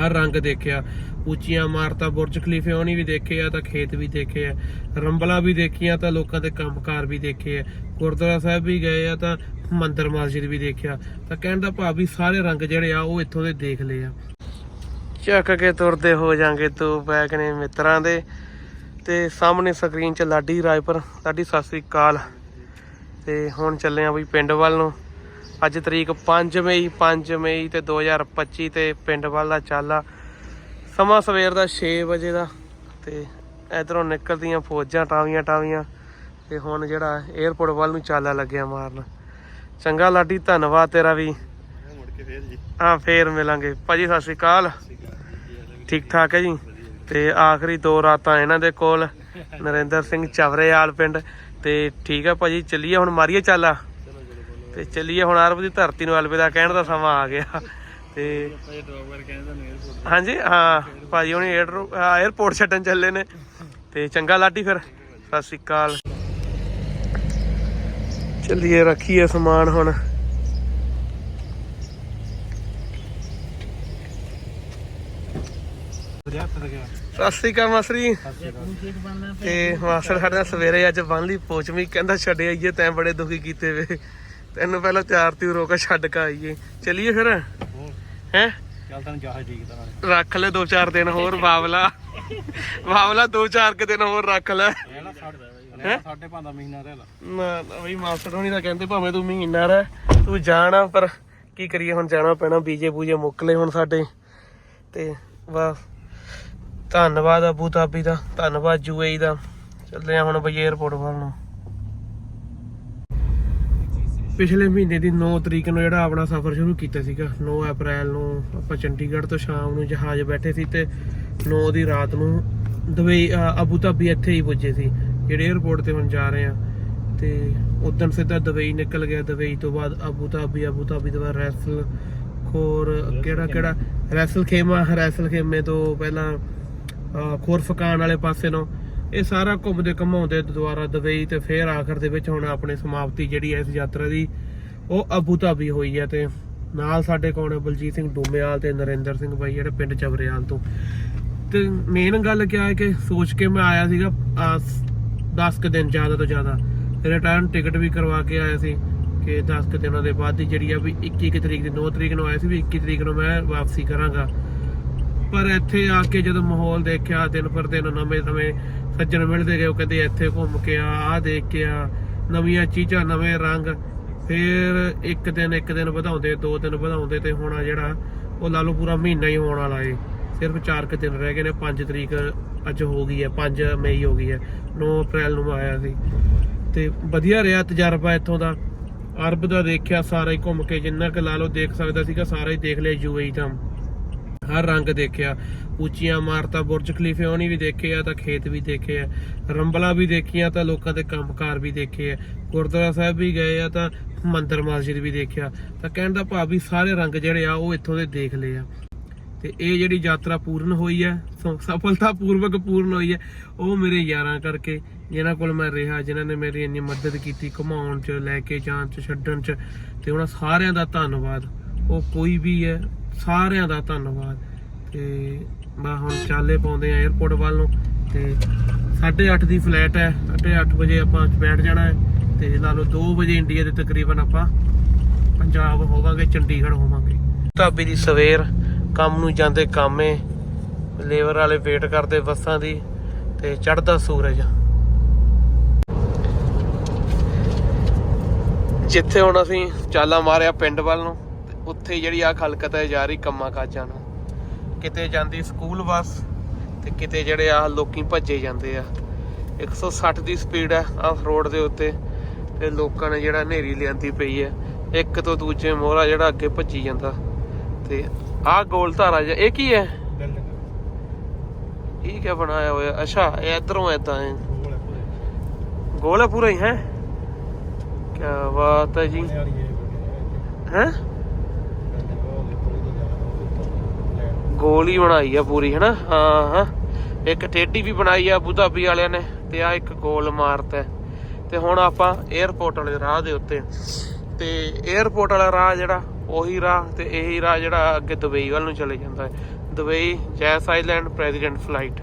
ਹਰ ਰੰਗ ਦੇਖਿਆ, ਉੱਚੀਆਂ ਇਮਾਰਤਾਂ, ਬੁਰਜ ਖਲੀਫੇ ਉਹਨੀ ਵੀ ਦੇਖੇ ਆ, ਤਾਂ ਖੇਤ ਵੀ ਦੇਖੇ ਆ, ਰੰਬਲਾ ਵੀ ਦੇਖੀਆਂ, ਤਾਂ ਲੋਕਾਂ ਦੇ ਕੰਮਕਾਰ ਵੀ ਦੇਖੇ ਆ, ਗੁਰਦੁਆਰਾ ਸਾਹਿਬ ਵੀ ਗਏ ਆ, ਤਾਂ ਮੰਦਰ ਮਸਜਿਦ ਵੀ ਦੇਖਿਆ, ਤਾਂ ਕਹਿਣ ਦਾ ਭਾਵ ਵੀ ਸਾਰੇ ਰੰਗ ਜਿਹੜੇ ਆ, ਉਹ ਇੱਥੋਂ ਦੇ ਦੇਖ ਲਏ ਆ। ਚੱਕ ਕੇ ਤੁਰਦੇ ਹੋ ਜਾਾਂਗੇ ਦੋ ਬੈਗ ਨੇ ਮਿੱਤਰਾਂ ਦੇ, ਤੇ ਸਾਹਮਣੇ ਸਕਰੀਨ 'ਚ ਲਾਡੀ ਰਾਏਪੁਰ, ਲਾਡੀ ਸਤਿ ਸ੍ਰੀ ਅਕਾਲ। ਤੇ ਹੁਣ ਚੱਲੇ ਆ ਬਈ ਪਿੰਡ ਵੱਲ ਨੂੰ। ਅੱਜ ਤਰੀਕ 5 ਮਈ 5 ਮਈ ਤੇ 2025 ਤੇ ਪਿੰਡ ਵੱਲ ਦਾ ਚਾਲਾ। ਸਮਾਂ ਸਵੇਰ ਦਾ 6 ਵਜੇ ਦਾ ਤੇ ਇਧਰੋਂ ਨਿਕਲਦੀਆਂ ਫੌਜਾਂ ਟਾਵੀਆਂ ਟਾਵੀਆਂ ਤੇ ਹੁਣ ਜਿਹੜਾ 에어ਪੋਰਟ ਵੱਲ ਨੂੰ ਚਾਲਾ ਲੱਗਿਆ ਮਾਰਨ। ਚੰਗਾ ਲਾਡੀ ਧੰਨਵਾਦ ਤੇਰਾ ਵੀ। ਮੁੜ ਕੇ ਫੇਰ ਜੀ। ਹਾਂ ਫੇਰ ਮਿਲਾਂਗੇ। ਭਾਜੀ ਸਤਿ ਸ੍ਰੀ ਅਕਾਲ। ਠੀਕ ਠਾਕ ਹੈ ਜੀ? ਤੇ ਆਖਰੀ ਦੋ ਰਾਤਾਂ ਇਹਨਾਂ ਦੇ ਕੋਲ। ਨਰਿੰਦਰ ਸਿੰਘ ਚਵਰੇਵਾਲ ਪਿੰਡ ਤੇ ਠੀਕ ਹੈ ਭਾਜੀ ਚੱਲੀਏ ਹੁਣ ਮਾਰੀਏ ਚਾਲਾ। ਤੇ ਚੱਲੀਏ ਹੁਣ ਅਰਬ ਦੀ ਧਰਤੀ ਨੂੰ ਅਲਵਿਦਾ ਕਹਿਣ ਦਾ ਸਮਾਂ ਆ ਗਿਆ ਤੇ ਹਾਂਜੀ, ਹਾਂ, ਭਾਜੀ ਹੁਣੇ 에어ਪੋਰਟ ਛੱਡਣ ਚੱਲੇ ਨੇ ਤੇ ਚੰਗਾ ਲਾਡੀ ਫਿਰ, ਸਤਿ ਸ਼੍ਰੀ ਅਕਾਲ। ਚੱਲੀਏ, ਰੱਖੀਏ ਸਮਾਨ ਹੁਣ। ਸਤਿ ਸ਼੍ਰੀ ਅਕਾਲ ਮਾਸਰੀ। ਤੇ ਮਾਸਰ ਸਾਡਾ ਸਵੇਰੇ ਅੱਜ ਬੰਨ ਲਈ ਪੋਚਮੀ, ਕਹਿੰਦਾ ਛੱਡਿਆ ਆਈਏ, ਤੈਂ ਬੜੇ ਦੁਖੀ ਕੀਤੇ ਵੇ। ਤੈਨੂੰ ਪਹਿਲਾਂ ਤਿਆਰ ਤਿਉ ਰੋਕ ਛੱਡ ਕੇ ਆਈਏ। ਚਲਿਏ ਫਿਰ? ਹੈ? ਚੱਲ ਤੈਨੂੰ ਜਹਾਜ਼ ਰੱਖ ਲੈ ਦੋ ਚਾਰ ਦਿਨ ਹੋਰ ਬਾਵਲਾ। ਬਾਵਲਾ ਦੋ ਚਾਰ ਕੁ ਦਿਨ ਹੋਰ ਰੱਖ ਲੈ। ਸਾਡੇ ਪੰਜ ਮਹੀਨਾ ਰਹਿ ਨਾ ਬਈ ਮਾਸਟਰ ਹੋਣੀ ਤਾਂ ਕਹਿੰਦੇ ਭਾਵੇਂ ਤੂੰ ਮਹੀਨਾ ਰਹਿ ਤੂੰ ਜਾਣਾ ਪਰ ਕੀ ਕਰੀਏ ਹੁਣ ਜਾਣਾ ਪੈਣਾ ਬੀਜੇ ਬੂਜੇ ਮੁੱਕ ਹੁਣ ਸਾਡੇ। ਤੇ ਵਾਹ ਧੰਨਵਾਦ ਅਬੂ ਧਾਬੀ ਦਾ ਧੰਨਵਾਦ ਯੂਏਈ ਦਾ। ਚੱਲਦੇ ਆ ਹੁਣ ਬਈ 에어ਪੋਰਟ ਵੱਲ ਨੂੰ। ਪਿਛਲੇ ਮਹੀਨੇ ਦੀ 9 ਤਰੀਕ ਨੂੰ ਜਿਹੜਾ ਆਪਣਾ ਸਫ਼ਰ ਸ਼ੁਰੂ ਕੀਤਾ ਸੀਗਾ 9 ਅਪ੍ਰੈਲ ਨੂੰ ਆਪਾਂ ਚੰਡੀਗੜ੍ਹ ਤੋਂ ਸ਼ਾਮ ਨੂੰ ਜਹਾਜ਼ ਬੈਠੇ ਸੀ ਤੇ 9 ਦੀ ਰਾਤ ਨੂੰ ਦੁਬਈ ਅਬੂ ਧਾਬੀ ਇੱਥੇ ਹੀ ਪੁੱਜੇ ਸੀ, ਜਿਹੜੇ 에어ਪੋਰਟ ਤੇ ਹੁਣ ਜਾ ਰਹੇ ਆ ਤੇ ਉਦੋਂ ਸਿੱਧਾ ਦੁਬਈ ਨਿਕਲ ਗਿਆ, ਦੁਬਈ ਤੋਂ ਬਾਅਦ ਅਬੂ ਧਾਬੀ ਅਬੂ ਧਾਬੀ ਤੋਂ ਬਾਅਦ ਰੈਸਲ ਖੋਰ ਕਿਹੜਾ ਕਿਹੜਾ? ਰੈਸਲ ਖੇਮਾ, ਰੈਸਲ ਖੇਮੇ ਤੋਂ ਪਹਿਲਾਂ ਖੋਰ ਫਕਾਨ ਵਾਲੇ ਪਾਸੇ ਨੂੰ ਇਹ ਸਾਰਾ ਘੁੰਮਦੇ ਘਮਾਉਂਦੇ ਦੁਬਾਰਾ ਦੁਬਈ ਤੇ ਫਿਰ ਆਖਰ ਦੇ ਵਿੱਚ ਹੁਣ ਆਪਣੀ ਸਮਾਪਤੀ ਜਿਹੜੀ ਹੈ ਇਸ ਯਾਤਰਾ ਦੀ, ਉਹ ਅਬੂ ਧਾਬੀ ਹੋਈ ਹੈ ਤੇ ਨਾਲ ਸਾਡੇ ਕੋਲ ਬਲਜੀਤ ਸਿੰਘ ਡੂਮੇਵਾਲ ਤੇ ਨਰਿੰਦਰ ਸਿੰਘ ਬਾਈ ਜਿਹੜੇ ਪਿੰਡ ਚਬਰਿਆਲ ਤੋਂ। ਤੇ ਮੇਨ ਗੱਲ ਕੀ ਹੈ ਕਿ ਸੋਚ ਕੇ ਮੈਂ ਆਇਆ ਸੀਗਾ 10 ਕੁ ਦਿਨ ਜ਼ਿਆਦਾ ਤੋਂ ਜ਼ਿਆਦਾ। ਰਿਟਰਨ ਟਿਕਟ ਵੀ ਕਰਵਾ ਕੇ ਆਇਆ ਸੀ ਕਿ 10 ਕੁ ਦਿਨਾਂ ਦੇ ਬਾਅਦ ਦੀ ਜਿਹੜੀ ਆ ਵੀ 21 ਤਰੀਕ ਦੀ 9 ਤਰੀਕ ਨੂੰ ਆਇਆ ਸੀ ਵੀ 21 ਤਰੀਕ ਨੂੰ ਮੈਂ ਵਾਪਸੀ ਕਰਾਂਗਾ। ਪਰ ਇੱਥੇ ਆ ਕੇ ਜਦੋਂ ਮਾਹੌਲ ਦੇਖਿਆ ਦਿਨ ਪਰ ਦਿਨ ਨਵੇਂ ਨਵੇਂ ਸੱਜਣ ਮਿਲਦੇ ਗਏ, ਉਹ ਕਹਿੰਦੇ ਇੱਥੇ ਘੁੰਮ ਕੇ ਆ ਆ ਦੇਖ ਕੇ ਆ, ਨਵੀਆਂ ਚੀਜ਼ਾਂ, ਨਵੇਂ ਰੰਗ। ਫਿਰ ਇੱਕ ਦਿਨ ਇੱਕ ਦਿਨ ਵਧਾਉਂਦੇ, ਦੋ ਦਿਨ ਵਧਾਉਂਦੇ ਤੇ ਹੁਣ ਆ ਜਿਹੜਾ, ਉਹ ਲਾ ਲਓ ਪੂਰਾ ਮਹੀਨਾ ਹੀ ਹੋਣ ਵਾਲਾ ਏ। ਸਿਰਫ 4 ਕੁ ਦਿਨ ਰਹਿ ਗਏ ਨੇ 5 ਤਰੀਕ ਅੱਜ ਹੋ ਗਈ ਹੈ 5 ਮਈ ਹੋ ਗਈ ਹੈ 9 ਅਪ੍ਰੈਲ ਨੂੰ ਆਇਆ ਸੀ। ਤੇ ਵਧੀਆ ਰਿਹਾ ਤਜਰਬਾ ਇੱਥੋਂ ਦਾ। ਅਰਬ ਦਾ ਦੇਖਿਆ, ਸਾਰਾ ਹੀ ਘੁੰਮ ਕੇ, ਜਿੰਨਾ ਕੁ ਲਾ ਲਓ, ਦੇਖ ਸਕਦਾ ਸੀਗਾ, ਸਾਰਾ ਹੀ ਦੇਖ ਲਿਆ ਯੂਏਈ ਤਾਂ ਹਰ ਰੰਗ ਦੇਖਿਆ, ਉੱਚੀਆਂ ਇਮਾਰਤਾਂ, ਬੁਰਜ ਖਲੀਫੇ ਉਹਨੀ ਵੀ ਦੇਖੇ ਆ, ਤਾਂ ਖੇਤ ਵੀ ਦੇਖੇ ਆ, ਰੰਬਲਾ ਵੀ ਦੇਖੀਆਂ, ਤਾਂ ਲੋਕਾਂ ਦੇ ਕੰਮਕਾਰ ਵੀ ਦੇਖੇ ਆ, ਗੁਰਦੁਆਰਾ ਸਾਹਿਬ ਵੀ ਗਏ ਆ, ਤਾਂ ਮੰਦਰ ਮਸਜਿਦ ਵੀ ਦੇਖਿਆ, ਤਾਂ ਕਹਿਣ ਦਾ ਭਾਵ ਵੀ ਸਾਰੇ ਰੰਗ ਜਿਹੜੇ ਆ, ਉਹ ਇੱਥੋਂ ਦੇ ਦੇਖ ਲਏ ਆ। ਤੇ ਇਹ ਜਿਹੜੀ ਯਾਤਰਾ ਪੂਰਨ ਹੋਈ ਹੈ ਸਫਲਤਾ ਪੂਰਵਕ ਪੂਰਨ ਹੋਈ ਹੈ ਉਹ ਮੇਰੇ ਯਾਰਾਂ ਕਰਕੇ, ਜਿਨ੍ਹਾਂ ਕੋਲ ਮੈਂ ਰਿਹਾ, ਜਿਨ੍ਹਾਂ ਨੇ ਮੇਰੀ ਇੰਨੀ ਮਦਦ ਕੀਤੀ, ਘੁਮਾਉਣ ਚ, ਲੈ ਕੇ ਜਾਣ ਚ, ਛੱਡਣ ਚ, ਤੇ ਉਹਨਾਂ ਸਾਰਿਆਂ ਦਾ ਧੰਨਵਾਦ। ਉਹ ਕੋਈ ਵੀ ਹੈ ਸਾਰਿਆਂ ਦਾ ਧੰਨਵਾਦ। ਤੇ ਮੈਂ ਹੁਣ ਚਾਲੇ ਪਾਉਂਦੇ ਆ 에어ਪੋਰਟ ਵੱਲ ਨੂੰ ਤੇ 8:30 ਦੀ ਫਲਾਈਟ ਹੈ 8:30 ਵਜੇ ਆਪਾਂ ਬੈਠ ਜਾਣਾ ਹੈ ਤੇ ਲਾ ਲਓ 2 ਵਜੇ ਇੰਡੀਆ ਦੇ ਤਕਰੀਬਨ ਆਪਾਂ ਪੰਜਾਬ ਹੋਵਾਂਗੇ, ਚੰਡੀਗੜ੍ਹ ਹੋਵਾਂਗੇ। ਢਾਬੇ ਦੀ ਸਵੇਰ, ਕੰਮ ਨੂੰ ਜਾਂਦੇ ਕਾਮੇ, ਲੇਬਰ ਵਾਲੇ ਵੇਟ ਕਰਦੇ ਬੱਸਾਂ ਦੀ ਤੇ ਚੜ੍ਹਦਾ ਸੂਰਜ। ਜਿੱਥੇ ਹੁਣ ਅਸੀਂ ਚਾਲਾ ਮਾਰਿਆ ਪਿੰਡ ਵੱਲ ਨੂੰ ਉੱਥੇ ਜਿਹੜੀ ਆ ਖਲਕਤ ਹੈ ਜਾ ਰਹੀ ਕੰਮਾਂ ਕਾਜਾਂ ਨੂੰ। ਕਿਤੇ ਜਾਂਦੀ ਸਕੂਲ ਬੱਸ ਤੇ ਕਿਤੇ ਜਿਹੜੇ ਆ ਲੋਕੀ ਭੱਜੇ ਜਾਂਦੇ ਆ। 160 ਦੀ ਸਪੀਡ ਆ ਰੋਡ ਦੇ ਉੱਤੇ ਤੇ ਲੋਕਾਂ ਨੇ ਜਿਹੜਾ ਹਨੇਰੀ ਲਿਆਂਦੀ ਪਈ ਹੈ। ਇੱਕ ਤੋਂ ਦੂਜੇ ਮੋਹਰਾ ਜਿਹੜਾ ਅੱਗੇ ਭੱਜੀ ਜਾਂਦਾ। ਤੇ ਆਹ ਗੋਲ ਧਾਰਾ ਜਿਹਾ ਇਹ ਕੀ ਹੈ? ਇਹ ਕੀ ਬਣਾਇਆ ਹੋਇਆ? ਅੱਛਾ ਇਹ ਇਧਰੋਂ ਐਦਾਂ ਹੈ ਗੋਲ ਹੈ ਪੂਰਾ ਹੀ ਹੈ? ਕੀ ਬਾਤ ਹੈ ਜੀ। ਹੈ? ਗੋਲ ਹੀ ਬਣਾਈ ਆ ਪੂਰੀ, ਹਨਾ? ਹਾਂ ਹਾਂ। ਇੱਕ ਟੇਢੀ ਵੀ ਬਣਾਈ ਆ ਅਬੂਧਾਬੀ ਵਾਲਿਆਂ ਨੇ ਤੇ ਆ ਇੱਕ ਗੋਲ ਮਾਰਤਾ। ਤੇ ਹੁਣ ਆਪਾਂ 에어ਪੋਰਟ ਵਾਲੇ ਰਾਹ ਦੇ ਉੱਤੇ। ਤੇ 에어ਪੋਰਟ ਵਾਲਾ ਰਾਹ ਜਿਹੜਾ, ਉਹੀ ਰਾਹ ਤੇ ਇਹੀ ਰਾਹ ਜਿਹੜਾ ਅੱਗੇ ਦੁਬਈ ਵੱਲ ਨੂੰ ਚਲੇ ਜਾਂਦਾ ਹੈ। ਦੁਬਈ, ਜੈਸ ਆਈਲੈਂਡ, ਪ੍ਰੈਜ਼ੀਡੈਂਟ ਫਲਾਈਟ।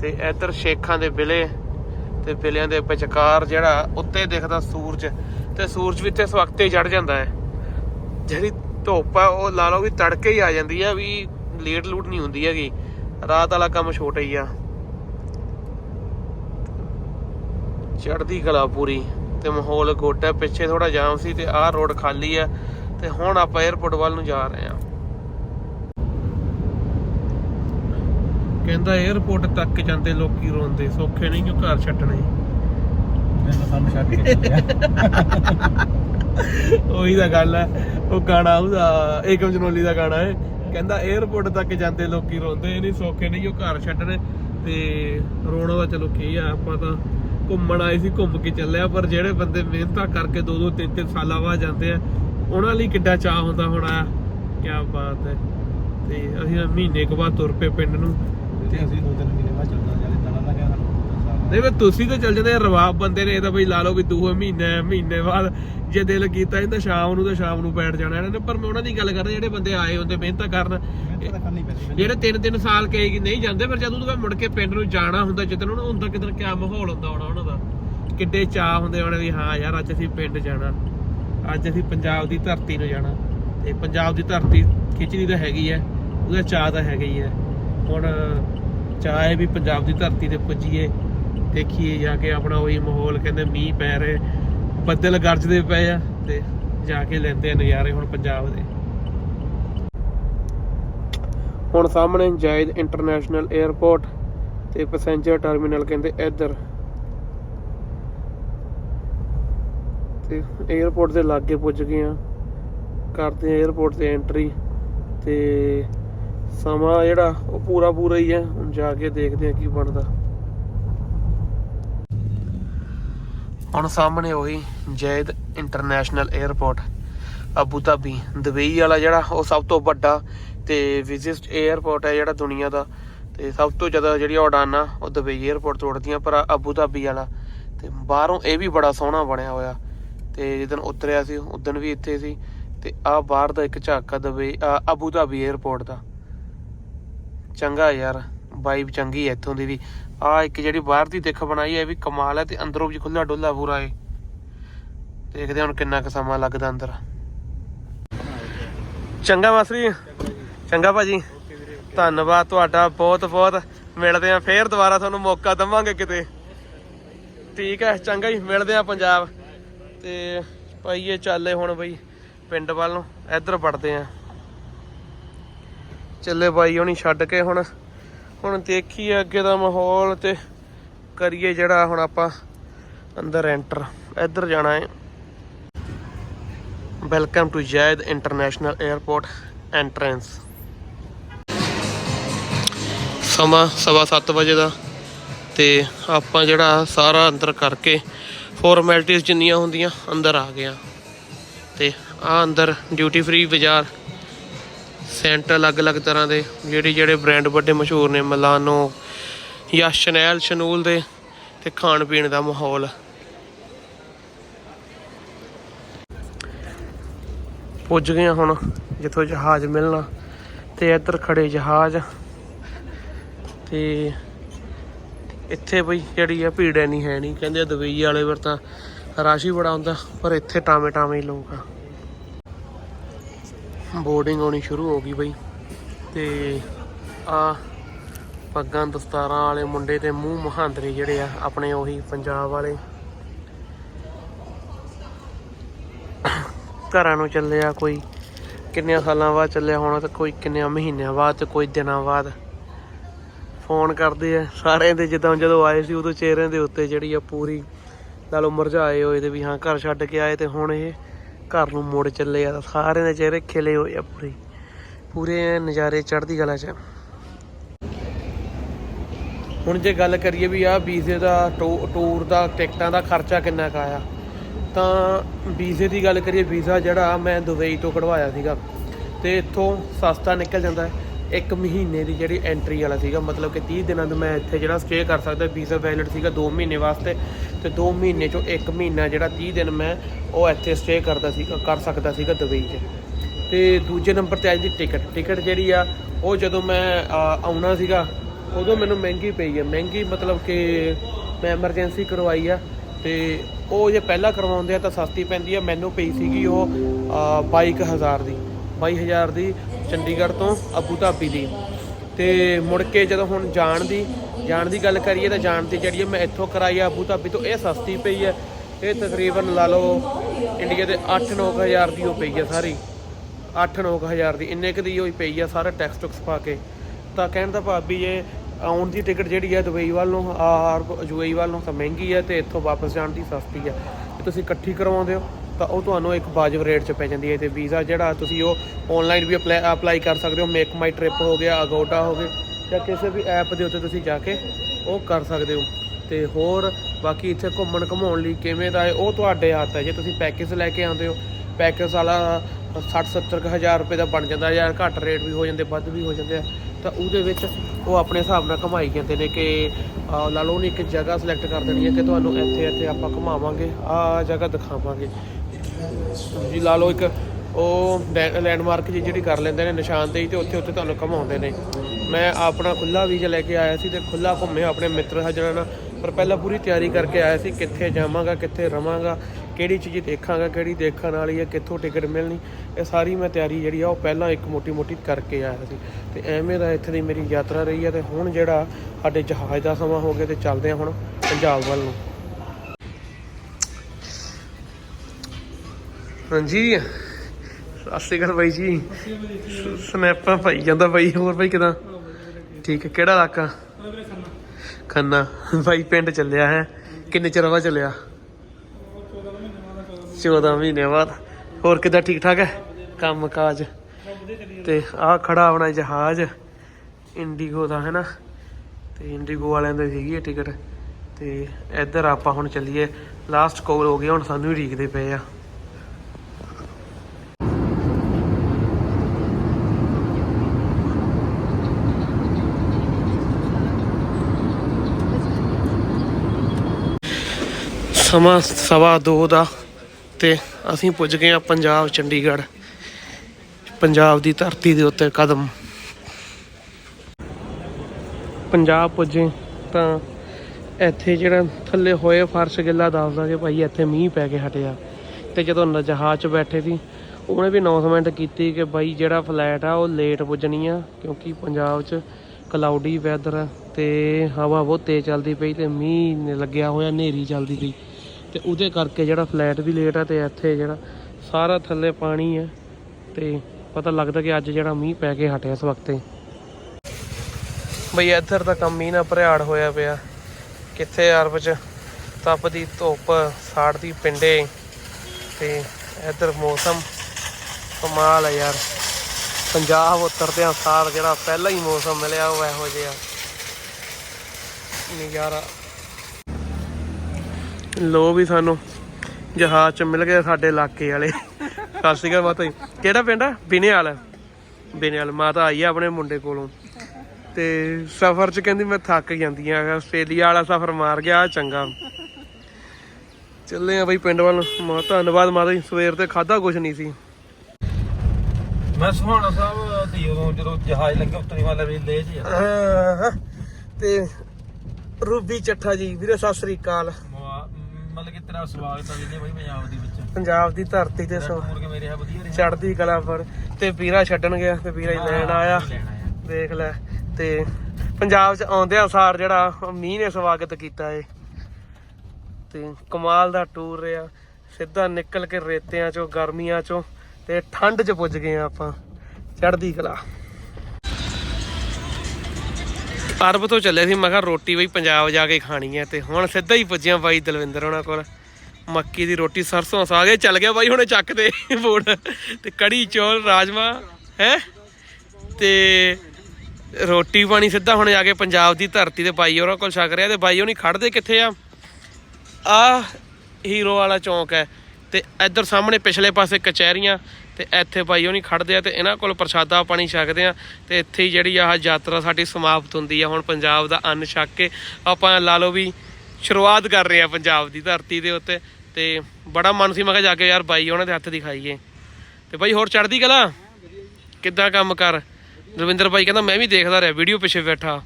ਤੇ ਇੱਧਰ ਸ਼ੇਖਾਂ ਦੇ ਵਿਲੇ ਤੇ ਬਿਲਿਆਂ ਦੇ ਪਚਕਾਰ ਜਿਹੜਾ ਉੱਤੇ ਦਿਖਦਾ ਸੂਰਜ, ਤੇ ਸੂਰਜ ਵੀ ਤੇ ਇਸ ਵਕਤ ਹੀ ਚੜ ਜਾਂਦਾ ਹੈ। ਜਿਹੜੀ ਧੁੱਪ ਆ, ਉਹ ਲਾ ਲਓ ਵੀ ਤੜਕੇ ਹੀ ਆ ਜਾਂਦੀ ਆ, ਵੀ ਲੇਟ ਲੂਟ ਨਹੀਂ ਹੁੰਦੀ ਹੈਗੀ। ਰਾਤ ਵਾਲਾ ਕੰਮ ਛੋਟਾ ਹੀ ਆ। ਚੜਦੀ ਕਲਾ ਪੂਰੀ, ਤੇ ਮਾਹੌਲ ਗੋਟਾ ਪਿੱਛੇ ਥੋੜਾ ਜਾਮ ਸੀ, ਤੇ ਆਹ ਰੋਡ ਖਾਲੀ ਆ, ਤੇ ਹੁਣ ਆਪਾਂ 에어ਪੋਰਟ ਵੱਲ ਨੂੰ ਜਾ ਰਹੇ ਆ ਕਹਿੰਦਾ 에어ਪੋਰਟ ਤੱਕ ਜਾਂਦੇ ਲੋਕੀ ਰੋਂਦੇ, ਸੌਖੇ ਨਹੀਂ ਕਿਉਂ ਘਰ ਛੱਡਣੇ। ਮੈਂ ਤਾਂ ਸਾਨੂੰ ਛੱਡ ਕੇ ਉਹੀ ਤਾਂ ਗੱਲ ਹੈ। ਉਹ ਗਾਣਾ ਉਹਦਾ, ਏਕਮ ਜਨੋਲੀ ਦਾ ਗਾਣਾ ਹੈ। ਕਹਿੰਦਾ 에어ਪੋਰਟ ਤੱਕ ਜਾਂਦੇ ਲੋਕੀ ਰੋਂਦੇ ਨਹੀਂ, ਸੌਖੇ ਨਹੀਂ, ਉਹ ਘਰ ਛੱਡਣੇ। ਤੇ ਰੋਣਾ ਦਾ ਚਲੋ ਕੀ ਆ, ਆਪਾਂ ਤਾਂ ਘੁੰਮਣ ਆਏ ਸੀ, ਘੁੰਮ ਕੇ ਚੱਲਿਆ, ਪਰ ਜਿਹੜੇ ਬੰਦੇ ਮਿਹਨਤਾਂ ਕਰਕੇ ਦੋ ਦੋ ਤਿੰਨ ਤਿੰਨ ਸਾਲਾਂ ਬਾਅਦ ਜਾਂਦੇ ਆ, ਉਹਨਾਂ ਲਈ ਕਿੱਡਾ ਚਾਹ ਹੁੰਦਾ ਹੋਣਾ। ਕੀ ਬਾਤ ਹੈ। ਤੇ ਅਸੀਂ ਮਹੀਨੇ ਕੁ ਬਾਅਦ ਤੁਰ ਪਏ ਪਿੰਡ ਨੂੰ। ਤੇ ਅਸੀਂ ਦੋ ਤਿੰਨ ਮਹੀਨੇ ਬਾਅਦ ਚੱਲਦਾ ਨਹੀਂ ਵੀ ਤੁਸੀਂ ਤਾਂ ਚੱਲ ਜਾਂਦੇ ਰਵਾਬ ਬੰਦੇ ਨੇ ਇਹ ਤਾਂ ਬਈ ਲਾ ਲਓ ਵੀ ਦੋ ਮਹੀਨੇ ਮਹੀਨੇ ਬਾਅਦ ਜੇ ਦਿਲ ਕੀਤਾ ਇਹ ਤਾਂ ਸ਼ਾਮ ਨੂੰ ਤਾਂ ਸ਼ਾਮ ਨੂੰ ਬੈਠ ਜਾਣਾ ਇਹਨਾਂ ਨੇ ਪਰ ਮੈਂ ਉਹਨਾਂ ਦੀ ਗੱਲ ਕਰਦਾ ਜਿਹੜੇ ਬੰਦੇ ਆਏ ਹੁੰਦੇ ਮਿਹਨਤਾਂ ਕਰਨ ਤਾਂ ਜਿਹੜੇ ਤਿੰਨ ਤਿੰਨ ਸਾਲ ਕਿ ਨਹੀਂ ਜਾਂਦੇ ਪਰ ਜਦੋਂ ਤੱਕ ਮੁੜ ਕੇ ਪਿੰਡ ਨੂੰ ਜਾਣਾ ਹੁੰਦਾ ਜਿੱਦਣ ਉਹਨਾਂ ਹੁੰਦਾ ਕਿਦਾਂ ਕਿਆ ਮਾਹੌਲ ਹੁੰਦਾ ਹੋਣਾ ਉਹਨਾਂ ਦਾ। ਕਿੱਡੇ ਚਾਹ ਹੁੰਦੇ ਹੋਣੇ ਵੀ ਹਾਂ ਯਾਰ ਅੱਜ ਅਸੀਂ ਪਿੰਡ ਜਾਣਾ ਅੱਜ ਅਸੀਂ ਪੰਜਾਬ ਦੀ ਧਰਤੀ ਨੂੰ ਜਾਣਾ। ਤੇ ਪੰਜਾਬ ਦੀ ਧਰਤੀ ਖਿੱਚਣੀ ਤਾਂ ਹੈਗੀ ਹੈ ਉਹਦਾ ਚਾਹ ਤਾਂ ਹੈਗਾ ਹੀ ਹੈ। ਹੁਣ ਚਾਹ ਹੈ ਵੀ ਪੰਜਾਬ ਦੀ ਧਰਤੀ ਤੇ ਪੁੱਜੀਏ ਦੇਖੀਏ ਜਾ ਕੇ ਆਪਣਾ ਉਹੀ ਮਾਹੌਲ, ਕਹਿੰਦੇ ਮੀਂਹ ਪੈ ਰਹੇ, ਬੱਦਲ ਗਰਜਦੇ ਪਏ ਆ ਤੇ ਜਾ ਕੇ ਲੈਂਦੇ ਆ ਨਜ਼ਾਰੇ ਹੁਣ ਪੰਜਾਬ ਦੇ। ਹੁਣ ਸਾਹਮਣੇ ਜਾਇਦ ਇੰਟਰਨੈਸ਼ਨਲ 에ਅਰਪੋਰਟ ਤੇ ਪੈਸੇਂਜਰ ਟਰਮੀਨਲ ਕਹਿੰਦੇ ਇੱਧਰ। ਤੇ 에ਅਰਪੋਰਟ ਦੇ ਲਾਗੇ ਪੁੱਜ ਗਏ ਆ। ਕਰਦੇ ਆ 에ਅਰਪੋਰਟ ਤੇ ਐਂਟਰੀ ਤੇ ਸਮਾਂ ਜਿਹੜਾ ਉਹ ਪੂਰਾ ਪੂਰਾ ਹੀ ਹੈ ਹੁਣ ਜਾ ਕੇ ਦੇਖਦੇ ਆ ਕੀ ਬਣਦਾ। ਹੁਣ ਸਾਹਮਣੇ ਹੋਈ Zayed international airport Abu Dhabi, Dubai ਵਾਲਾ ਜਿਹੜਾ ਉਹ ਸਭ ਤੋਂ ਵੱਡਾ ਤੇ ਵਿਜ਼ਿਟ 에ਅਰਪੋਰਟ ਹੈ ਜਿਹੜਾ ਦੁਨੀਆ ਦਾ ਤੇ ਸਭ ਤੋਂ ਜ਼ਿਆਦਾ ਜਿਹੜੀ ਉਡਾਨਾਂ ਉਹ ਦੁਬਈ 에ਅਰਪੋਰਟ ਤੋਂ ਉੜਦੀਆਂ ਪਰ ਅਬੂ ਧਾਬੀ ਵਾਲਾ ਤੇ ਬਾਹਰੋਂ ਇਹ ਵੀ ਬੜਾ ਸੋਹਣਾ ਬਣਿਆ ਹੋਇਆ ਤੇ ਜਦੋਂ ਉਤਰਿਆ ਸੀ ਉਦੋਂ ਵੀ ਇੱਥੇ ਸੀ ਤੇ ਆ ਬਾਹਰ ਦਾ ਇੱਕ ਝਾਕਾ ਦੁਬਈ ਅਬੂ ਧਾਬੀ 에ਅਰਪੋਰਟ ਦਾ। ਚੰਗਾ ਯਾਰ ਵਾਈਬ ਚੰਗੀ ਹੈ ਇੱਥੋਂ ਦੀ ਵੀ। ਆ ਇੱਕ ਜਿਹੜੀ ਬਾਹਰ ਦੀ ਦਿੱਖ ਬਣਾਈ ਹੈ ਵੀ ਕਮਾਲ ਹੈ ਤੇ ਅੰਦਰੋਂ ਵੀ ਖੁੱਲਾ ਡੁੱਲਾ ਪੂਰਾ ਏ। ਦੇਖਦੇ ਹੁਣ ਕਿੰਨਾ ਕੁ ਸਮਾਂ ਲੱਗਦਾ ਅੰਦਰ। ਚੰਗਾ ਮਾਸਰੀ, ਚੰਗਾ ਭਾਜੀ। ਧੰਨਵਾਦ ਤੁਹਾਡਾ ਬਹੁਤ ਬਹੁਤ। ਮਿਲਦੇ ਆ ਫੇਰ ਦੁਬਾਰਾ ਤੁਹਾਨੂੰ ਮੌਕਾ ਦਵਾਂਗੇ ਕਿਤੇ। ਠੀਕ ਹੈ, ਚੰਗਾ ਜੀ, ਮਿਲਦੇ ਆ ਪੰਜਾਬ। ਤੇ ਭਾਈਏ ਚੱਲੇ ਹੁਣ ਬਈ ਪਿੰਡ ਵੱਲ ਨੂੰ, ਇੱਧਰ ਵੜਦੇ ਆ ਚੱਲੇ ਬਾਈ ਹੁਣੀ ਛੱਡ ਕੇ ਹੁਣ। ਹੁਣ ਦੇਖੀਏ ਅੱਗੇ ਦਾ ਮਾਹੌਲ ਤੇ ਕਰੀਏ ਜਿਹੜਾ ਹੁਣ ਆਪਾਂ ਅੰਦਰ ਐਂਟਰ ਇੱਧਰ ਜਾਣਾ ਹੈ। Welcome to Zayed international airport entrance ਸਮਾਂ ਸਵਾ ਸੱਤ ਵਜੇ ਦਾ ਤੇ ਆਪਾਂ ਜਿਹੜਾ ਸਾਰਾ ਅੰਦਰ ਕਰਕੇ ਫਾਰਮੈਲਿਟੀਆਂ ਜਿੰਨੀਆਂ ਹੁੰਦੀਆਂ ਅੰਦਰ ਆ ਗਿਆ ਤੇ ਆ ਅੰਦਰ ਡਿਊਟੀ ਫ੍ਰੀ ਬਾਜ਼ਾਰ ਸੈਂਟ ਅਲੱਗ-ਅਲੱਗ ਤਰ੍ਹਾਂ ਦੇ, ਜਿਹੜੇ ਜਿਹੜੇ ਬ੍ਰਾਂਡ ਵੱਡੇ ਮਸ਼ਹੂਰ ਨੇ ਮਲਾਨੋ ਜਾਂ ਸ਼ਨੈਲ ਸ਼ਨੂਲ ਦੇ, ਤੇ ਖਾਣ ਪੀਣ ਦਾ ਮਾਹੌਲ। ਪੁੱਜ ਗਏ ਹੁਣ, ਜਿੱਥੋਂ ਜਹਾਜ਼ ਮਿਲਣਾ, ਤੇ ਇੱਧਰ ਖੜੇ ਜਹਾਜ਼। ਤੇ ਇੱਥੇ ਬਈ ਜਿਹੜੀ ਆ ਭੀੜ ਨਹੀਂ ਹੈ ਨਹੀਂ, ਕਹਿੰਦੇ ਦੁਬਈ ਵਾਲੇ ਵਰ ਤਾਂ ਰਸ਼ ਹੀ ਬੜਾ ਹੁੰਦਾ, ਪਰ ਇੱਥੇ ਟਾਵੇਂ ਟਾਵੇਂ ਹੀ ਲੋਕ ਆ। ਬੋਰਡਿੰਗ ਆਉਣੀ ਸ਼ੁਰੂ ਹੋ ਗਈ ਬਈ। ਤੇ ਆ ਪੱਗਾਂ ਦਸਤਾਰਾਂ ਵਾਲੇ ਮੁੰਡੇ ਤੇ ਮੂੰਹ ਮਹਾਂਦਰੇ ਜਿਹੜੇ ਆ, ਆਪਣੇ ਉਹੀ ਪੰਜਾਬ ਵਾਲੇ। ਘਰਾਂ ਨੂੰ ਚੱਲਿਆ ਕੋਈ ਕਿੰਨੇ ਸਾਲਾਂ ਬਾਅਦ ਚੱਲਿਆ ਹੋਣਾ ਤੇ ਕੋਈ ਕਿੰਨੇ ਮਹੀਨਿਆਂ ਬਾਅਦ ਤੇ ਕੋਈ ਦਿਨਾਂ ਬਾਅਦ। ਫੋਨ ਕਰਦੇ ਆ ਸਾਰਿਆਂ ਦੇ, ਜਿੱਦਾਂ ਜਦੋਂ ਆਏ ਸੀ ਉਦੋਂ ਚਿਹਰਿਆਂ ਦੇ ਉੱਤੇ ਜਿਹੜੀ ਆ ਪੂਰੀ, ਨਾਲੋਂ ਮੁਰਝਾਏ ਹੋਏ ਤੇ ਵੀ ਹਾਂ, ਘਰ ਛੱਡ ਕੇ ਆਏ ਤੇ ਹੁਣ ਇਹ ਘਰ ਨੂੰ ਮੋੜ ਚੱਲੇ ਆ, ਸਾਰਿਆਂ ਦੇ ਚਿਹਰੇ ਖਿਲੇ ਹੋਏ ਆ ਪੂਰੇ। ਪੂਰੇ ਨਜ਼ਾਰੇ ਚੜ੍ਹਦੀ ਕਲਾ 'ਚ ਹੁਣ ਜੇ ਗੱਲ ਕਰੀਏ ਵੀ ਆ ਵੀਜ਼ੇ ਦਾ ਟੂ- ਟੂਰ ਦਾ, ਟਿਕਟਾਂ ਦਾ ਖਰਚਾ ਕਿੰਨਾ ਕੁ ਆਇਆ? ਤਾਂ ਵੀਜ਼ੇ ਦੀ ਗੱਲ ਕਰੀਏ, ਵੀਜ਼ਾ ਜਿਹੜਾ ਮੈਂ ਦੁਬਈ ਤੋਂ ਕਢਵਾਇਆ ਸੀਗਾ, ਤੇ ਇੱਥੋਂ ਸਸਤਾ ਨਿਕਲ ਜਾਂਦਾ ਹੈ। ਇੱਕ ਮਹੀਨੇ ਦੀ ਜਿਹੜੀ ਐਂਟਰੀ ਵਾਲਾ ਸੀਗਾ ਮਤਲਬ ਕਿ 30 ਦਿਨਾਂ ਦਾ ਮੈਂ ਇੱਥੇ ਜਿਹੜਾ ਸਟੇ ਕਰ ਸਕਦਾ ਵੀਜ਼ਾ ਵੈਲਿਡ ਸੀਗਾ 2 ਮਹੀਨੇ ਵਾਸਤੇ ਤੇ 2 ਮਹੀਨੇ ਚੋਂ ਇੱਕ ਮਹੀਨਾ ਜਿਹੜਾ 30 ਦਿਨ ਮੈਂ ਉਹ ਇੱਥੇ ਸਟੇ ਕਰਦਾ ਸੀ ਕਰ ਸਕਦਾ ਸੀਗਾ ਦੁਬਈ 'ਚ। ਤੇ ਦੂਜੇ ਨੰਬਰ ਤੇ ਅੱਜ ਦੀ ਟਿਕਟ ਟਿਕਟ ਜਿਹੜੀ ਆ ਉਹ ਜਦੋਂ ਮੈਂ ਆਉਣਾ ਸੀਗਾ ਉਦੋਂ ਮੈਨੂੰ ਮਹਿੰਗੀ ਪਈ ਹੈ ਮਹਿੰਗੀ ਮਤਲਬ ਕਿ ਮੈਂ ਐਮਰਜੈਂਸੀ ਕਰਵਾਈ ਆ ਤੇ ਉਹ ਜੇ ਪਹਿਲਾਂ ਕਰਵਾਉਂਦੇ ਆ ਤਾਂ ਸਸਤੀ ਪੈਂਦੀ ਆ। ਮੈਨੂੰ ਪਈ ਸੀਗੀ ਉਹ ਅ, 22000 ਦੀ। 22000 ਦੀ ਚੰਡੀਗੜ੍ਹ ਤੋਂ ਅਬੂ ਧਾਬੀ ਦੀ। ਤੇ ਮੁੜ ਕੇ ਜਦੋਂ ਹੁਣ ਜਾਣ ਦੀ ਜਾਣ ਦੀ ਗੱਲ ਕਰੀਏ ਤਾਂ ਜਾਣ ਦੀ ਜਿਹੜੀ ਮੈਂ ਇੱਥੋਂ ਕਰਾਈ ਆ ਅਬੂ ਧਾਬੀ ਤੋਂ, ਇਹ ਸਸਤੀ ਪਈ ਹੈ ਇਹ ਤਕਰੀਬਨ ਲਾ ਲਓ ਇੰਡੀਆ ਦੇ 8-9000 ਦੀ ਉਹ ਪਈ ਹੈ ਸਾਰੀ। 8-9000 ਦੀ, ਇੰਨੇ ਕੁ ਦੀ ਹੋਈ ਪਈ ਆ ਸਾਰਾ ਟੈਕਸ ਟੁਕਸ ਪਾ ਕੇ। ਤਾਂ ਕਹਿਣ ਦਾ ਭਾਵ ਵੀ ਜੇ ਆਉਣ ਦੀ ਟਿਕਟ ਜਿਹੜੀ ਹੈ ਦੁਬਈ ਵੱਲ ਨੂੰ ਆਰ ਯੂਏਈ ਵੱਲ ਨੂੰ ਤਾਂ ਮਹਿੰਗੀ ਹੈ ਤੇ ਇੱਥੋਂ ਵਾਪਸ ਜਾਣ ਦੀ ਸਸਤੀ ਹੈ ਜੇ ਤੁਸੀਂ ਇਕੱਠੀ ਕਰਵਾਉਂਦੇ ਹੋ। ਤਾਂ ਉਹ ਤੁਹਾਨੂੰ ਇੱਕ ਵਾਜਬ ਰੇਟ 'ਚ ਪੈ ਜਾਂਦੀ ਹੈ ਤੇ ਵੀਜ਼ਾ ਜਿਹੜਾ ਤੁਸੀਂ ਉਹ ਆਨਲਾਈਨ ਵੀ ਅਪਲਾਈ ਕਰ ਸਕਦੇ ਹੋ। ਮੇਕ ਮਾਈ ਟ੍ਰਿਪ ਹੋ ਗਿਆ ਅਗੋਡਾ ਹੋ ਗਿਆ ਜਾਂ ਕਿਸੇ ਵੀ ਐਪ ਦੇ ਉੱਤੇ ਤੁਸੀਂ ਜਾ ਕੇ ਉਹ ਕਰ ਸਕਦੇ ਹੋ। ਤੇ ਹੋਰ ਬਾਕੀ ਇੱਥੇ ਘੁੰਮਣ ਘਮਾਉਣ ਲਈ ਕਿਵੇਂ ਦਾ ਹੈ, ਉਹ ਤੁਹਾਡੇ ਹੱਥ ਹੈ। ਜੇ ਤੁਸੀਂ ਪੈਕੇਜ ਲੈ ਕੇ ਆਉਂਦੇ ਹੋ ਪੈਕੇਜ ਵਾਲਾ 60 70 ਹਜ਼ਾਰ ਰੁਪਏ ਦਾ ਬਣ ਜਾਂਦਾ ਯਾਰ ਘੱਟ ਰੇਟ ਵੀ ਹੋ ਜਾਂਦੇ, ਵੱਧ ਵੀ ਹੋ ਜਾਂਦੇ ਆ, ਤਾਂ ਉਹਦੇ ਵਿੱਚ ਉਹ ਆਪਣੇ ਹਿਸਾਬ ਨਾਲ ਘਮਾਈ ਜਾਂਦੇ ਨੇ ਕਿ ਲਾ ਲਓ ਉਹਨੇ ਇੱਕ ਜਗ੍ਹਾ ਸਿਲੈਕਟ ਕਰ ਦੇਣੀ ਹੈ ਕਿ ਤੁਹਾਨੂੰ ਇੱਥੇ ਇੱਥੇ ਆਪਾਂ ਘਮਾਵਾਂਗੇ, ਆਹ ਜਗ੍ਹਾ ਦਿਖਾਵਾਂਗੇ। ਤੁਸੀਂ ਲਾ ਲਓ ਇੱਕ, ਉਹ ਲੈਂਡਮਾਰਕ ਜੀ ਜਿਹੜੀ ਕਰ ਲੈਂਦੇ ਨੇ ਨਿਸ਼ਾਨਦੇਹੀ ਤੇ ਉੱਥੇ ਉੱਥੇ ਤੁਹਾਨੂੰ ਘਮਾਉਂਦੇ ਨੇ। ਮੈਂ ਆਪਣਾ ਖੁੱਲਾ ਵੀਜ਼ਾ ਲੈ ਕੇ ਆਇਆ ਸੀ ਤੇ ਖੁੱਲਾ ਘੁੰਮਿਆ ਆਪਣੇ ਮਿੱਤਰ ਹਜਰਾਂ ਨਾਲ। ਪਰ ਪਹਿਲਾਂ ਪੂਰੀ ਤਿਆਰੀ ਕਰਕੇ ਆਇਆ ਸੀ ਕਿੱਥੇ ਜਾਵਾਂਗਾ, ਕਿੱਥੇ ਰਵਾਂਗਾ, ਕਿਹੜੀ ਚੀਜ਼ ਦੇਖਾਂਗਾ, ਕਿਹੜੀ ਦੇਖਣ ਵਾਲੀ ਹੈ, ਕਿੱਥੋਂ ਟਿਕਟ ਮਿਲਣੀ। ਇਹ ਸਾਰੀ ਮੈਂ ਤਿਆਰੀ ਜਿਹੜੀ ਆ ਉਹ ਪਹਿਲਾਂ ਇੱਕ ਮੋਟੀ ਮੋਟੀ ਕਰਕੇ ਆਇਆ ਸੀ। ਤੇ ਐਵੇਂ ਦਾ ਇੱਥੇ ਦੀ ਮੇਰੀ ਯਾਤਰਾ ਰਹੀ ਹੈ ਤੇ ਹੁਣ ਜਿਹੜਾ ਸਾਡੇ ਜਹਾਜ਼ ਦਾ ਸਮਾਂ ਹੋ ਗਿਆ ਤੇ ਚੱਲਦੇ ਆ ਹੁਣ ਪੰਜਾਬ ਵੱਲ ਨੂੰ। ਹਾਂਜੀ। ਸਤਿ ਸ਼੍ਰੀ ਅਕਾਲ ਬਾਈ ਜੀ। ਸ- ਸਨੈਪਾਂ ਪਾਈ ਜਾਂਦਾ ਬਾਈ, ਹੋਰ ਬਾਈ ਕਿਦਾਂ? ਠੀਕ ਹੈ, ਕਿਹੜਾ ਇਲਾਕਾ? ਖੰਨਾ। ਬਾਈ ਪਿੰਡ ਚੱਲਿਆ ਹੈ। ਕਿੰਨੇ ਚਿਰ ਬਾਅਦ ਚੱਲਿਆ? 14 ਮਹੀਨੇ ਬਾਅਦ। ਹੋਰ ਕਿਦਾਂ, ਠੀਕ ਠਾਕ ਹੈ? ਕੰਮ ਕਾਜ ਤੇ ਆਹ ਖੜਾ ਆਪਣਾ ਜਹਾਜ਼, ਇੰਡੀਗੋ ਦਾ, ਹੈ ਨਾ? ਤੇ ਇੰਡੀਗੋ ਵਾਲਿਆਂ ਦੀ ਸੀਗੀ ਇਹ ਟਿਕਟ। ਤੇ ਇੱਧਰ ਆਪਾਂ ਹੁਣ ਚੱਲੀਏ। ਲਾਸਟ ਕੋਲ ਹੋ ਗਿਆ ਹੁਣ ਸਾਨੂੰ ਹੀ ਢੀਕਦੇ ਪਏ ਆ। ਸਮਾਂ ਸਵਾ ਦੋ ਦਾ ਤੇ ਅਸੀਂ ਪੁੱਜ ਗਏ ਆ ਪੰਜਾਬ, ਚੰਡੀਗੜ੍ਹ। ਪੰਜਾਬ ਦੀ ਧਰਤੀ ਦੇ ਉੱਤੇ ਕਦਮ। ਪੰਜਾਬ ਪੁੱਜੇ ਤਾਂ ਇੱਥੇ ਜਿਹੜਾ ਥੱਲੇ ਹੋਏ ਫਰਸ਼ ਗਿੱਲਾ ਦੱਸਦਾ ਕਿ ਭਾਈ ਇੱਥੇ ਮੀਂਹ ਪੈ ਕੇ ਹਟਿਆ। ਤੇ ਜਦੋਂ ਨਜਹਾਜ਼ 'ਚ ਬੈਠੇ ਸੀ, ਉਹਨੇ ਵੀ ਅਨਾਉਂਸਮੈਂਟ ਕੀਤੀ ਕਿ ਬਾਈ ਜਿਹੜਾ ਫਲੈਟ ਆ ਉਹ ਲੇਟ ਪੁੱਜਣੀ ਆ, ਕਿਉਂਕਿ ਪੰਜਾਬ 'ਚ ਕਲਾਉਡੀ ਵੈਦਰ ਆ ਤੇ ਹਵਾ ਬਹੁਤ ਤੇਜ਼ ਚੱਲਦੀ ਪਈ ਤੇ ਮੀਂਹ ਲੱਗਿਆ ਹੋਇਆ, ਹਨੇਰੀ ਚੱਲਦੀ ਪਈ। ਤੇ ਉਹਦੇ ਕਰਕੇ ਜਿਹੜਾ ਫਲੈਟ ਵੀ ਲੇਟ ਆ ਤੇ ਇੱਥੇ ਜਿਹੜਾ ਸਾਰਾ ਥੱਲੇ ਪਾਣੀ ਹੈ ਤੇ ਪਤਾ ਲੱਗਦਾ ਕਿ ਅੱਜ ਜਿਹੜਾ ਮੀਂਹ ਪੈ ਕੇ ਹਟਿਆ ਇਸ ਵਕਤੇ ਬਈ ਇੱਧਰ ਤਾਂ ਕੰਮ ਮੀਂਹ ਨਾ ਭਰਿਆੜ ਹੋਇਆ ਪਿਆ। ਕਿੱਥੇ ਅਰਬ ਚ ਤਪਦੀ ਧੁੱਪ ਸਾੜਦੀ ਪਿੰਡੇ। ਤੇ ਇੱਧਰ ਮੌਸਮ ਕਮਾਲ ਹੈ ਯਾਰ। ਪੰਜਾਬ ਉਤਰਦੇ ਉਤਰਦਿਆਂ ਸਾਰ ਜਿਹੜਾ ਪਹਿਲਾ ਹੀ ਮੌਸਮ ਮਿਲਿਆ ਉਹ ਇਹੋ ਜਿਹਾ। ਨਜ਼ਾਰਾ ਲੋ ਵੀ ਸਾਨੂੰ ਜਹਾਜ਼ ਚ ਮਿਲ ਗਏ ਸਾਡੇ ਇਲਾਕੇ ਵਾਲੇ। ਸਤਿ ਸ਼੍ਰੀ ਅਕਾਲ ਮਾਤਾ ਜੀ। ਕਿਹੜਾ ਪਿੰਡ ਆ? ਬਿਨੇਵਾਲ। ਬਿਨੇਵਾਲ। ਮਾਤਾ ਆਈ ਆ ਆਪਣੇ ਮੁੰਡੇ ਕੋਲੋਂ। ਤੇ ਸਫ਼ਰ ਚ ਕਹਿੰਦੀ ਮੈਂ ਥੱਕ ਜਾਂਦੀ ਆ। ਆਸਟ੍ਰੇਲੀਆ ਵਾਲਾ ਸਫ਼ਰ ਮਾਰ ਗਿਆ ਚੰਗਾ। ਚੱਲੇ ਆ ਬਈ ਪਿੰਡ ਵੱਲ। ਮਾ ਧੰਨਵਾਦ ਮਾਤਾ ਜੀ। ਸਵੇਰ ਤੇ ਖਾਦਾ ਕੁਝ ਨਹੀਂ ਸੀ। ਮੈਂ ਸੁਹਾਣਾ ਸਾਹਿਬ ਦੀ ਉਦੋਂ ਜਦੋਂ ਜਹਾਜ਼ ਲੰਘਿਆ ਉਤਰੀ ਵਾਲਾ ਵੀ ਲੈ ਜੀ। ਤੇ ਰੂਬੀ ਚੱਠਾ ਜੀ ਵੀਰੇ ਸਤਿ ਸ੍ਰੀ ਅਕਾਲ। ਮਤਲਬ ਕਿ ਤੇਰਾ ਸਵਾਗਤ ਆ ਜੀ ਬਾਈ ਪੰਜਾਬ ਦੇ ਵਿੱਚ। ਪੰਜਾਬ ਦੀ ਧਰਤੀ ਤੇ ਸੋ ਮੁਰ ਕੇ ਮੇਰੇ ਆ ਵਧੀਆ ਰਿਹਾ? ਚੜਦੀ ਕਲਾ ਪਰ ਤੇ ਵੀਰਾ ਛੱਡਣ ਗਿਆ ਤੇ ਵੀਰਾ ਹੀ ਲੈਣ ਆਇਆ। ਦੇਖ ਲੈ ਤੇ ਪੰਜਾਬ ਚ ਆਉਂਦਿਆਂ ਸਾਰ ਜਿਹੜਾ ਮੀਂਹ ਨੇ ਸਵਾਗਤ ਕੀਤਾ ਏ। ਤੇ ਕਮਾਲ ਦਾ ਟੂਰ ਰਿਹਾ। ਸਿੱਧਾ ਨਿਕਲ ਕੇ ਰੇਤਿਆਂ ਚੋਂ ਗਰਮੀਆਂ ਚੋਂ ਤੇ ਠੰਡ ਚ ਪੁੱਜ ਗਏ ਆਪਾਂ। ਚੜਦੀ ਕਲਾ। ਅਰਬ ਤੋਂ ਚੱਲੇ ਸੀ, ਮੈਂ ਕਿਹਾ ਰੋਟੀ ਬਈ ਪੰਜਾਬ ਜਾ ਕੇ ਖਾਣੀ ਹੈ ਤੇ ਹੁਣ ਸਿੱਧਾ ਹੀ ਪੁੱਜਿਆ ਬਾਈ ਦਲਵਿੰਦਰ ਉਹਨਾਂ ਕੋਲ। ਮੱਕੀ ਦੀ ਰੋਟੀ ਸਰਸੋਂ ਸਾਗ, ਇਹ ਚੱਲ ਗਿਆ ਬਾਈ, ਹੁਣੇ ਚੱਕ ਤੇ ਬੋੜ ਤੇ ਕੜੀ, ਚੌਲ, ਰਾਜਮਾ, ਹੈ? ਤੇ ਰੋਟੀ ਪਾਣੀ ਸਿੱਧਾ ਹੁਣ ਜਾ ਕੇ ਪੰਜਾਬ ਦੀ ਧਰਤੀ ਤੇ ਬਾਈ ਉਹਨਾਂ ਕੋਲ ਛਕ ਰਿਹਾ ਤੇ ਬਾਈ ਉਹਨੀ ਖੜਦੇ ਕਿੱਥੇ ਆ? ਆ ਹੀਰੋ ਵਾਲਾ ਚੌਂਕ ਹੈ ਤੇ ਇੱਧਰ ਸਾਹਮਣੇ ਪਿਛਲੇ ਪਾਸੇ ਕਚਹਿਰੀਆਂ ਤੇ ਇੱਥੇ ਬਾਈ ਨਹੀਂ ਖੜਦੇ ਆ ਤੇ ਇਹਨਾਂ ਕੋਲ ਪ੍ਰਸ਼ਾਦਾ ਪਾਣੀ ਛਕਦੇ ਆ। ਤੇ ਇੱਥੇ ਹੀ ਜਿਹੜੀ ਆਹ ਯਾਤਰਾ ਸਾਡੀ ਸਮਾਪਤ ਹੁੰਦੀ ਆ। ਹੁਣ ਪੰਜਾਬ ਦਾ ਅੰਨ ਛਕ ਕੇ ਆਪਾਂ ਲਾ ਲਓ ਵੀ ਸ਼ੁਰੂਆਤ ਕਰ ਰਹੇ ਆ ਪੰਜਾਬ ਦੀ ਧਰਤੀ ਦੇ ਉੱਤੇ। ਤੇ ਬੜਾ ਮਨ ਸੀ, ਮੈਂ ਕਿਹਾ ਜਾ ਕੇ ਯਾਰ ਬਾਈ ਉਹਨਾਂ ਦੇ ਹੱਥ ਦਿਖਾਈਏ। ਤੇ ਬਾਈ ਹੋਰ ਚੜਦੀ ਕਲਾ? ਕਿੱਦਾਂ ਕੰਮ ਕਰ? ਰਵਿੰਦਰ ਬਾਈ ਕਹਿੰਦਾ, ਮੈਂ ਵੀ ਦੇਖਦਾ ਰਿਹਾ, ਵੀਡੀਓ ਪਿੱਛੇ ਬੈਠਾ।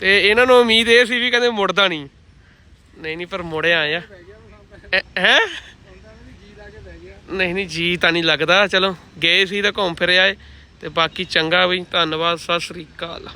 ਤੇ ਇਹਨਾਂ ਨੂੰ ਉਮੀਦ ਇਹ ਸੀ ਵੀ ਕਹਿੰਦੇ ਮੁੜਦਾ ਨਹੀਂ। ਨਹੀਂ ਨਹੀਂ, ਪਰ ਮੁੜਿਆ ਆ ਹੈ? ਨਹੀਂ ਨਹੀਂ, ਜੀ ਤਾਂ ਨਹੀਂ ਲੱਗਦਾ। ਚਲੋ, ਗਏ ਸੀ ਤਾਂ ਘੁੰਮ ਫਿਰ ਆਏ ਤੇ ਬਾਕੀ ਚੰਗਾ ਬਈ ਧੰਨਵਾਦ, ਸਤਿ ਸ੍ਰੀ ਅਕਾਲ।